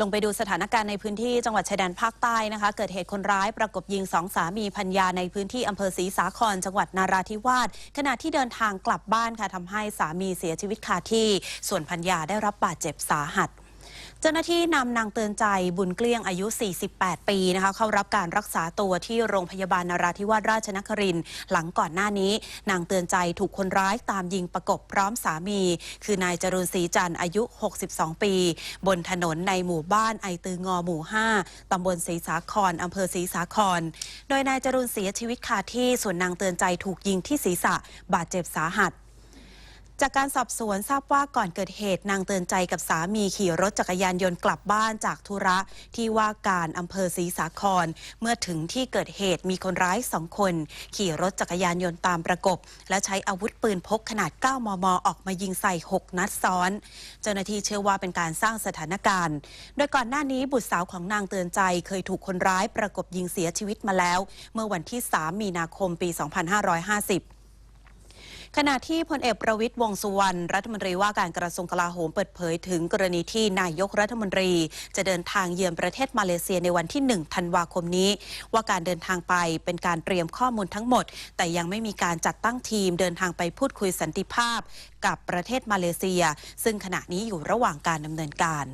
ลงไปดูสถานการณ์ในพื้นที่จังหวัดชายแดนภาคใต้นะคะ เกิดเหตุคนร้ายประกบยิงสองสามีพัญญาในพื้นที่อำเภอศรีสาคร จังหวัดนาราธิวาสขณะที่เดินทางกลับบ้านค่ะทำให้สามีเสียชีวิตคาที่ ส่วนพัญญาได้รับบาดเจ็บสาหัส เจ้าหน้าที่นำนางเตือนใจบุญเกลี้ยงอายุ 48 ปีนะคะเข้ารับการรักษาตัวที่โรงพยาบาลนาราธิวาสราชนครินทร์หลังก่อนหน้านี้ นางเตือนใจถูกคนร้ายตามยิงประกบพร้อมสามี คือนายจรูนศรีจันทร์อายุ 62 ปี บนถนนในหมู่บ้านไอตืองอหมู่ 5 ตำบลศรีสาครอำเภอศรีสาคร โดยนายจรูนเสียชีวิตคาที่ส่วนนางเตือนใจถูกยิงที่ศีรษะบาดเจ็บสาหัส จากการสอบสวนทราบว่าก่อนเกิดเหตุนางเตือนใจกับสามีขี่รถจักรยานยนต์กลับบ้านจากธุระที่ว่าการอำเภอศรีสาคร เมื่อถึงที่เกิดเหตุมีคนร้ายสองคน ขี่รถจักรยานยนต์ตามประกบ และใช้อาวุธปืนพกขนาด 9 มม ออกมายิงใส่ 6 นัดซ้อน เจ้าหน้าที่เชื่อว่าเป็นการสร้างสถานการณ์ โดยก่อนหน้านี้บุตรสาวของนางเตือนใจเคยถูกคนร้ายประกบยิงเสียชีวิตมาแล้ว เมื่อวันที่ 3 มีนาคมปี 2550 ขณะที่พลเอกประวิตยวงสุวรรณรัฐมนตรีว่าการกระทรวงกลาโหมเปิดเผยถึงกรณีที่นายกรัฐมนตรี จะเดินทางเยือนประเทศมาเลเซียในวันที่ 1 ธันวาคมนี้ ว่าการเดินทางไปเป็นการเตรียมข้อมูลทั้งหมด แต่ยังไม่มีการจัดตั้งทีมเดินทางไปพูดคุยสันติภาพ กับประเทศมาเลเซีย ซึ่งขณะนี้อยู่ระหว่างการดำเนินการ